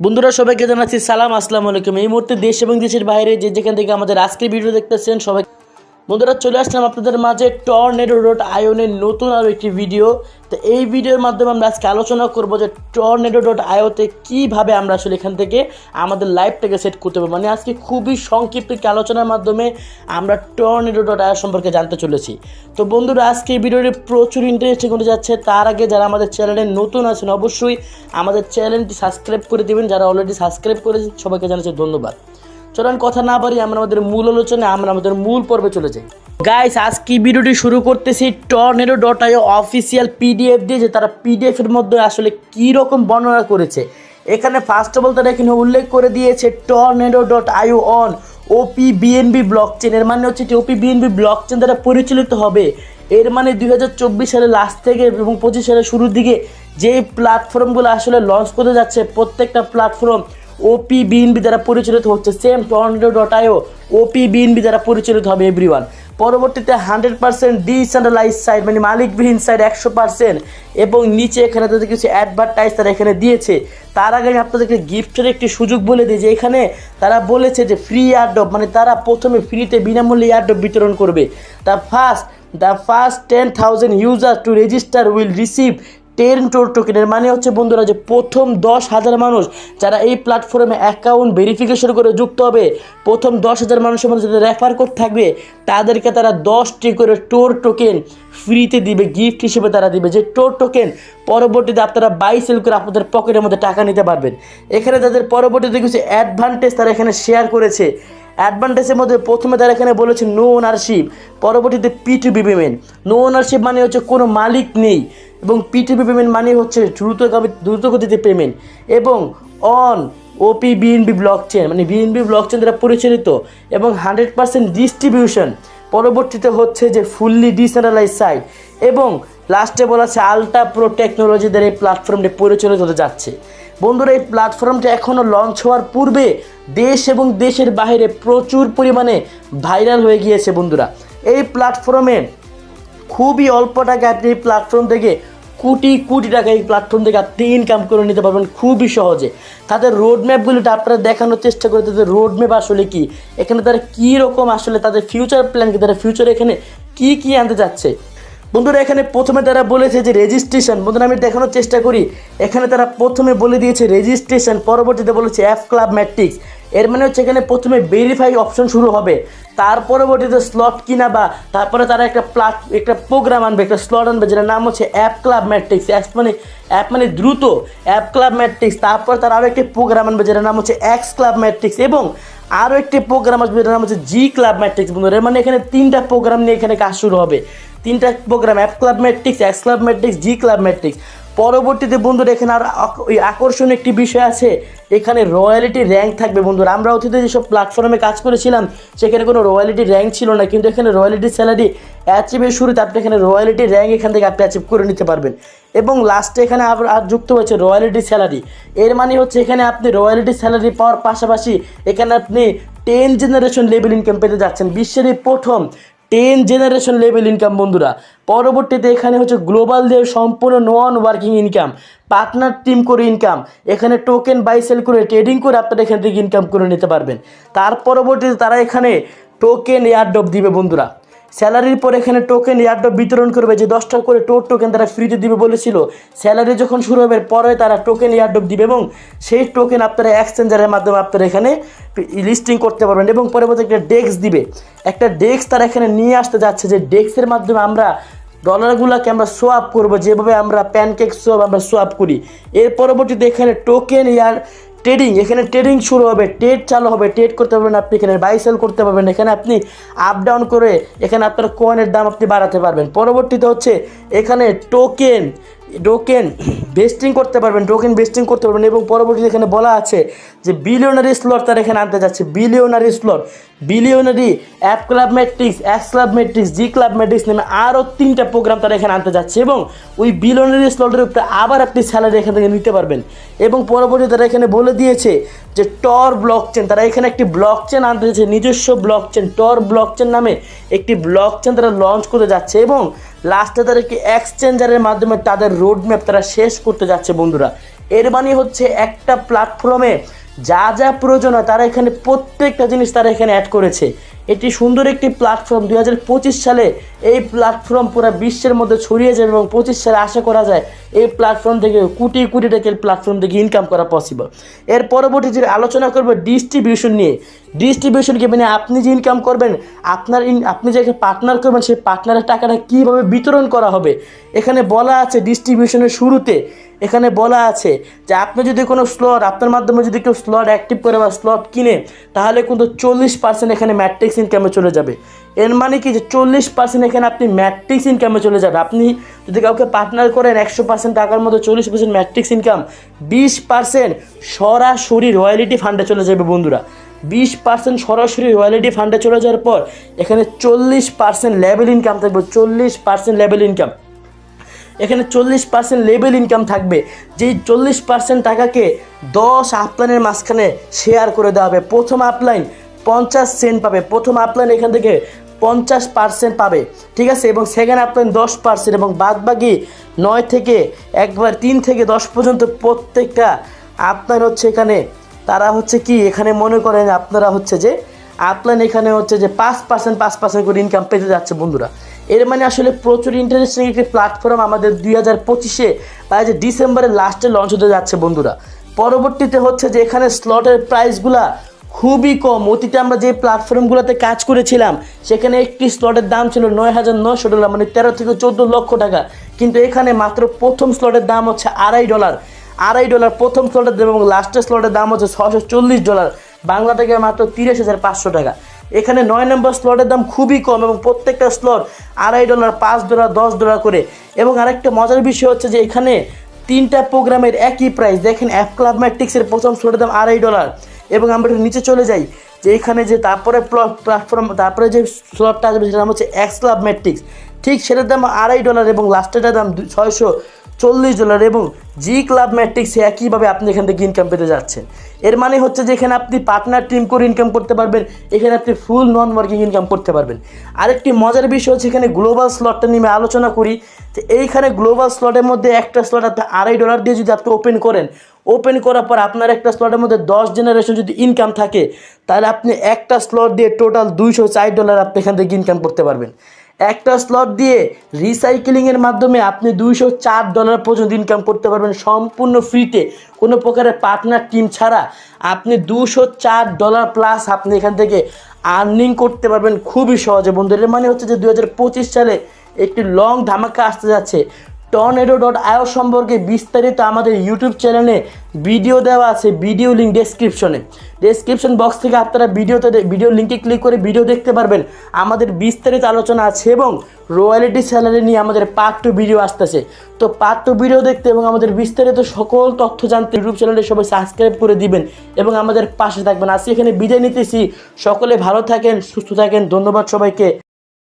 বন্ধুরা, সবাইকে জানাচ্ছি সালাম, আসসালামু আলাইকুম। এই মুহূর্তে দেশ এবং দেশের বাইরে যে যেখান থেকে আমাদের আজকের ভিডিও দেখতেছেন সবাই বন্ধুরা, চলে আসলাম আপনাদের মাঝে টর্নেডো ডট আয়নের নতুন আরও একটি ভিডিও তো এই ভিডিওর মাধ্যমে আমরা আজকে আলোচনা করব যে টর্নেডো ডট আয়োতে কীভাবে আমরা আসলে এখান থেকে আমাদের লাইফটাকে সেট করতে পারব। মানে আজকে খুবই সংক্ষিপ্ত একটি আলোচনার মাধ্যমে আমরা টর্নেডো ডট আয়ো সম্পর্কে জানতে চলেছি। তো বন্ধুরা, আজকে এই ভিডিওটি প্রচুর ইন্টারেস্টিং হতে যাচ্ছে। তার আগে যারা আমাদের চ্যানেলে নতুন আছেন, অবশ্যই আমাদের চ্যানেলটি সাবস্ক্রাইব করে দেবেন। যারা অলরেডি সাবস্ক্রাইব করেছেন, সবাইকে জানাচ্ছি ধন্যবাদ। চলুন কথা না পারি আমরা আমাদের মূল আলোচনায়, আমরা আমাদের মূল পর্বে চলে যাই। গাইস আজকে ভিডিওটি শুরু করতেছি tornado dot IO official PDF দিয়ে, যে তারা পিডিএফ এর মধ্যে আসলে কী রকম বর্ণনা করেছে। এখানে ফার্স্ট অফ অল তারা এখানে উল্লেখ করে দিয়েছে tornado dot IO on OP BNB blockchain এর মানে হচ্ছে ওপি বিএনবি ব্লক চেন দ্বারা পরিচালিত হবে। এর মানে দুই সালের লাস্ট থেকে এবং পঁচিশ সালের শুরুর দিকে যে প্ল্যাটফর্মগুলো আসলে লঞ্চ করতে যাচ্ছে, প্রত্যেকটা প্ল্যাটফর্ম ওপি বিএনবি দ্বারা পরিচালিত হচ্ছে same tornado dot IO OP BNB দ্বারা পরিচালিত হবে এভরিওয়ান পরবর্তীতে হান্ড্রেড পার্সেন্ট ডিসেন্ট্রালাইজ সাইট মানে মালিকবিহীন সাইট একশো পার্সেন্ট এবং নিচে এখানে তাদের কিছু অ্যাডভার্টাইজ তারা এখানে দিয়েছে। তার আগে আমি আপনাদেরকে গিফটের একটি সুযোগ বলে দিই, যে এখানে তারা বলেছে যে ফ্রি এয়ারড্রপ মানে তারা প্রথমে ফ্রিতে বিনামূল্যে এয়ারড্রপ বিতরণ করবে। The first the first ten thousand user to register will receive ten Tor টোকেনের মানে হচ্ছে বন্ধুরা যে প্রথম দশ হাজার মানুষ যারা এই প্ল্যাটফর্মে অ্যাকাউন্ট ভেরিফিকেশন করে যুক্ত হবে, প্রথম দশ হাজার মানুষের মধ্যে যাদের রেফার কোড থাকবে, তাদেরকে তারা দশটি করে টোর টোকেন ফ্রিতে দিবে গিফট হিসেবে তারা দিবে। যে টোর টোকেন পরবর্তীতে আপনারা বাই সেল করে আপনাদের পকেটের মধ্যে টাকা নিতে পারবেন। এখানে তাদের পরবর্তীতে কিছু অ্যাডভান্টেজ তারা এখানে শেয়ার করেছে। অ্যাডভান্টেজের মধ্যে প্রথমে তারা এখানে বলেছে নো ওনারশিপ পরবর্তীতে P B payment no ownership মানে হচ্ছে কোনো মালিক নেই এবং পি বি পেমেন্ট মানে হচ্ছে দ্রুতগামী দ্রুতগতিতে পেমেন্ট এবং on OP BNB blockchain মানে বিএনবি ব্লক চেন দ্বারা পরিচালিত এবং হান্ড্রেড পার্সেন্ট ডিস্ট্রিবিউশন পরবর্তীতে হচ্ছে যে ফুললি ডিসেন্ট্রালাইজ সাইট এবং লাস্টে বলা আছে আলট্রা প্রো টেকনোলজি দ্বারা এই প্ল্যাটফর্মটি পরিচালিত হতে যাচ্ছে। বন্ধুরা, এই প্ল্যাটফর্মটা এখনও লঞ্চ হওয়ার পূর্বে দেশ এবং দেশের বাইরে প্রচুর পরিমাণে ভাইরাল হয়ে গিয়েছে বন্ধুরা। এই প্ল্যাটফর্মে খুবই অল্প টাকা আপনি এই প্ল্যাটফর্ম থেকে কোটি কোটি টাকা এই প্ল্যাটফর্ম থেকে আপনি ইনকাম করে নিতে পারবেন খুবই সহজে। তাদের রোড ম্যাপগুলিটা আপনারা দেখানোর চেষ্টা করে, তাদের রোড ম্যাপ আসলে কি? এখানে তারা কী রকম আসলে তাদের ফিউচার প্ল্যান কি তারা ফিউচারে এখানে কি কি আনতে যাচ্ছে বন্ধুরা, এখানে প্রথমে তারা বলেছে যে রেজিস্ট্রেশন বন্ধুরা, আমি দেখানোর চেষ্টা করি। এখানে তারা প্রথমে বলে দিয়েছে রেজিস্ট্রেশন পরবর্তীতে বলেছে অ্যাপ ক্লাব ম্যাট্রিক্স এর মানে হচ্ছে এখানে প্রথমে ভেরিফাই অপশন শুরু হবে। তার পরবর্তীতে স্লট কিনা বা তারপরে তারা একটা প্লাট একটা প্রোগ্রাম আনবে, একটা স্লট আনবে, যেটার নাম হচ্ছে অ্যাপ ক্লাব ম্যাট্রিক্স অ্যাপ মানে অ্যাপ মানে দ্রুত। অ্যাপ ক্লাব ম্যাট্রিক্স তারপর তারা আরও একটি প্রোগ্রাম আনবে, যেটার নাম হচ্ছে এক্স ক্লাব ম্যাট্রিক্স এবং আরও একটি প্রোগ্রাম আসবে, যেটার নাম হচ্ছে জি ক্লাব ম্যাট্রিক্স বন্ধুরা। মানে এখানে তিনটা প্রোগ্রাম নিয়ে এখানে কাজ শুরু হবে। তিনটা program app club matrix X club matrix G club matrix পরবর্তীতে বন্ধুরা, এখানে আর ওই আকর্ষণীয় একটি বিষয় আছে। এখানে রয়্যালিটি র্যাঙ্ক থাকবে বন্ধুরা। আমরা অতীতে যেসব প্ল্যাটফর্মে কাজ করেছিলাম, সেখানে কোনো রয়্যালিটি র্যাঙ্ক ছিল না। কিন্তু এখানে রয়্যালিটি স্যালারি অ্যাচিভের শুরুতে আপনি এখানে রয়্যালিটি র্যাঙ্ক এখান থেকে আপনি অ্যাচিভ করে নিতে পারবেন। এবং লাস্টে এখানে আর যুক্ত হয়েছে রয়্যালিটি স্যালারি এর মানে হচ্ছে এখানে আপনি রয়্যালিটি স্যালারি পাওয়ার পাশাপাশি এখানে আপনি টেন জেনারেশন লেভেল ইনকাম পেতে যাচ্ছেন। বিশ্বের এই প্রথম টেন জেনারেশন লেভেল ইনকাম বন্ধুরা। পরবর্তীতে এখানে হচ্ছে গ্লোবাল দিয়ে সম্পূর্ণ non working income partner team করে ইনকাম এখানে টোকেন বাই সেল করে ট্রেডিং করে আপনারা এখান থেকে ইনকাম করে নিতে পারবেন। তার পরবর্তীতে তারা এখানে টোকেন এয়ারডপ দিবে, বন্ধুরা। স্যালারির পর এখানে টোকেন এয়ারড্রপ বিতরণ করবে যে দশটা করে টোর টোকেন তারা ফ্রিতে দিবে বলেছিল। স্যালারি যখন শুরু হবে, পরে তারা টোকেন এয়ারড্রপ দিবে এবং সেই টোকেন আপনারা এক্সচেঞ্জারের মাধ্যমে আপনারা এখানে লিস্টিং করতে পারবেন এবং পরবর্তী একটা ডেস্ক দিবে। একটা ডেস্ক তারা এখানে নিয়ে আসতে যাচ্ছে যে ডেস্কের মাধ্যমে আমরা ডলারগুলোকে আমরা সোয়াপ করব, যেভাবে আমরা প্যানকেক সোয়াপ আমরা সোয়াপ করি। এর পরবর্তীতে এখানে টোকেন ইয়ার ট্রেডিং এখানে ট্রেডিং শুরু হবে ট্রেড চালু হবে ট্রেড করতে পারবেন আপনি, এখানে বাই সেল করতে পারবেন, এখানে আপনি আপ ডাউন করে এখানে আপনার কয়েনের দাম আপনি বাড়াতে পারবেন। পরবর্তীতে হচ্ছে এখানে টোকেন টোকেন বেস্টিং করতে পারবেন টোকেন বেস্টিং করতে পারবেন এবং পরবর্তীতে এখানে বলা আছে যে বিলিয়নারি স্লট তারা এখানে আনতে যাচ্ছে। Billionaire slot billionaire app club matrix X club matrix G club matrix নামে আরও তিনটা প্রোগ্রাম তারা এখানে আনতে যাচ্ছে এবং ওই বিলিয়নারি স্লটের উপরে আবার আপনি স্যালারি এখান থেকে নিতে পারবেন। এবং পরবর্তী তারা এখানে বলে দিয়েছে যে টর ব্লক চেন তারা এখানে একটি ব্লক চেন আনতে যাচ্ছে, নিজস্ব ব্লক চেন টর ব্লক চেন নামে একটি ব্লক চেন তারা লঞ্চ করতে যাচ্ছে এবং লাস্টে তারা একটি এক্সচেঞ্জারের মাধ্যমে তাদের রোড ম্যাপ তারা শেষ করতে যাচ্ছে বন্ধুরা। এর মানে হচ্ছে একটা প্ল্যাটফর্মে যা যা প্রয়োজন হয় তারা এখানে প্রত্যেকটা জিনিস তারা এখানে অ্যাড করেছে। এটি সুন্দর একটি প্ল্যাটফর্ম দু হাজার পঁচিশ সালে এই প্ল্যাটফর্ম পুরো বিশ্বের মধ্যে ছড়িয়ে যাবে এবং পঁচিশ সালে আশা করা যায় এই প্ল্যাটফর্ম থেকে কোটি কোটি টাকার প্ল্যাটফর্ম থেকে ইনকাম করা পসিবল এর পরবর্তী যে আলোচনা করব ডিস্ট্রিবিউশন নিয়ে। ডিস্ট্রিবিউশনকে মানে আপনি যে ইনকাম করবেন, আপনার আপনি যে পার্টনার করবেন, সেই পার্টনারের টাকাটা কীভাবে বিতরণ করা হবে? এখানে বলা আছে ডিস্ট্রিবিউশনের শুরুতে, এখানে বলা আছে যে আপনি যদি কোনো স্লট আপনার মাধ্যমে যদি কেউ স্লট অ্যাক্টিভ করে বা স্লট কিনে, তাহলে কিন্তু চল্লিশ পার্সেন্ট এখানে ম্যাট্রিক্স ইনকামে চলে যাবে। এর মানে কি যে চল্লিশ পার্সেন্ট এখানে আপনি ম্যাট্রিক্স ইনকামে চলে যাবে। আপনি যদি কাউকে পার্টনার করেন একশো পার্সেন্ট টাকার মতো, চল্লিশ পার্সেন্ট ম্যাট্রিক্স ইনকাম বিশ পার্সেন্ট সরাসরি রয়্যালিটি ফান্ডে চলে যাবে বন্ধুরা। বিশ পার্সেন্ট সরাসরি রয়্যালিটি ফান্ডে চলে যাওয়ার পর এখানে চল্লিশ পার্সেন্ট লেভেল ইনকাম থাকবে। চল্লিশ পার্সেন্ট লেভেল ইনকাম এখানে চল্লিশ পার্সেন্ট লেভেল ইনকাম থাকবে। যেই চল্লিশ পার্সেন্ট টাকাকে দশ আপলাইনের মাঝখানে শেয়ার করে দেওয়া হবে। প্রথম আপলাইন পঞ্চাশ সেন্ট পাবে। প্রথম আপলাইন এখান থেকে পঞ্চাশ পার্সেন্ট পাবে। ঠিক আছে? এবং সেকেন্ড আপলাইন দশ পার্সেন্ট এবং বাদবাকি নয় থেকে একবার তিন থেকে দশ পর্যন্ত প্রত্যেকটা আপনার হচ্ছে এখানে। তারা হচ্ছে কি? এখানে মনে করেন আপনারা হচ্ছে যে আপলাইন এখানে হচ্ছে যে পাঁচ পার্সেন্ট পাঁচ পার্সেন্ট করে ইনকাম পেতে যাচ্ছে বন্ধুরা। এর মানে আসলে প্রচুর ইন্টারেস্টিং একটি প্ল্যাটফর্ম আমাদের দুই হাজার পঁচিশে বা যে ডিসেম্বরের লাস্টে লঞ্চ হতে যাচ্ছে বন্ধুরা। পরবর্তীতে হচ্ছে যে এখানে স্লটের প্রাইসগুলা খুবই কম। অতীতে আমরা যে প্ল্যাটফর্মগুলোতে কাজ করেছিলাম, সেখানে একটি স্লটের দাম ছিল নয় হাজার নশো ডলার মানে তেরো থেকে চোদ্দ লক্ষ টাকা। কিন্তু এখানে মাত্র প্রথম স্লটের দাম হচ্ছে আড়াই ডলার। আড়াই ডলার প্রথম স্লটের দাম এবং লাস্টের স্লটের দাম হচ্ছে ছশো চল্লিশ ডলার। বাংলা থেকে মাত্র তিরিশ হাজার পাঁচশো টাকা। এখানে নয় নম্বর স্লটের দাম খুবই কম এবং প্রত্যেকটা স্লট আড়াই ডলার, পাঁচ ডলার, দশ ডলার করে। এবং আরেকটা মজার বিষয় হচ্ছে যে এখানে তিনটা প্রোগ্রামের একই প্রাইস দেখেন অ্যাপ ক্লাব ম্যাট্রিক্সের প্রথম স্লটের দাম আড়াই ডলার। এবং আমরা একটু নিচে চলে যাই, যে এখানে যে তারপরে প্ল্যাটফর্ম তারপরে যে স্লটটা আসবে সেটার নাম হচ্ছে এক্স ক্লাব ম্যাট্রিক্স ঠিক সেটার দাম আড়াই ডলার এবং লাস্টেরটার দাম ছয়শো চল্লিশ ডলার এবং জি ক্লাব ম্যাট্রিক্সে একইভাবে আপনি এখান থেকে ইনকাম পেতে যাচ্ছেন। এর মানে হচ্ছে যে এখানে আপনি পার্টনার টিম করে ইনকাম করতে পারবেন, এখানে আপনি ফুল নন ওয়ার্কিং ইনকাম করতে পারবেন। আরেকটি মজার বিষয় হচ্ছে এখানে গ্লোবাল স্লটটা নিয়ে আলোচনা করি। যে এইখানে গ্লোবাল স্লটের মধ্যে একটা স্লট আপনি আড়াই ডলার দিয়ে যদি আপনি ওপেন করেন ওপেন করার পর আপনার একটা স্লটের মধ্যে দশ জেনারেশন যদি ইনকাম থাকে, তাহলে আপনি একটা স্লট দিয়ে টোটাল দুইশো চার ডলার আপনি এখান থেকে ইনকাম করতে পারবেন। একটা স্লট দিয়ে রিসাইকেলিংয়ের মাধ্যমে আপনি দুইশো চার ডলার পর্যন্ত ইনকাম করতে পারবেন সম্পূর্ণ ফ্রিতে কোনো প্রকারের পার্টনার টিম ছাড়া আপনি দুশো চার ডলার প্লাস আপনি এখান থেকে আর্নিং করতে পারবেন খুবই সহজে। বন্ধুদের মানে হচ্ছে যে দু হাজার পঁচিশ সালে একটি লং ধামাকা আসতে যাচ্ছে। টর্নেডো ডট আয়ো সম্পর্কে বিস্তারিত আমাদের ইউটিউব চ্যানেলে ভিডিও দেওয়া আছে ভিডিও লিঙ্ক ডেসক্রিপশনে ডেসক্রিপশন বক্স থেকে আপনারা ভিডিওতে ভিডিও লিঙ্কে ক্লিক করে ভিডিও দেখতে পারবেন। আমাদের বিস্তারিত আলোচনা আছে এবং রয়্যালিটি স্যালারি নিয়ে আমাদের পার্ট টু ভিডিও আসতেছে। তো পার্ট টু ভিডিও দেখতে এবং আমাদের বিস্তারিত সকল তথ্য জানতে ইউটিউব চ্যানেলে সবাই সাবস্ক্রাইব করে দিবেন এবং আমাদের পাশে থাকবেন। আজকে এখানে বিদায় নিতেছি। সকলে ভালো থাকেন, সুস্থ থাকেন। ধন্যবাদ সবাইকে।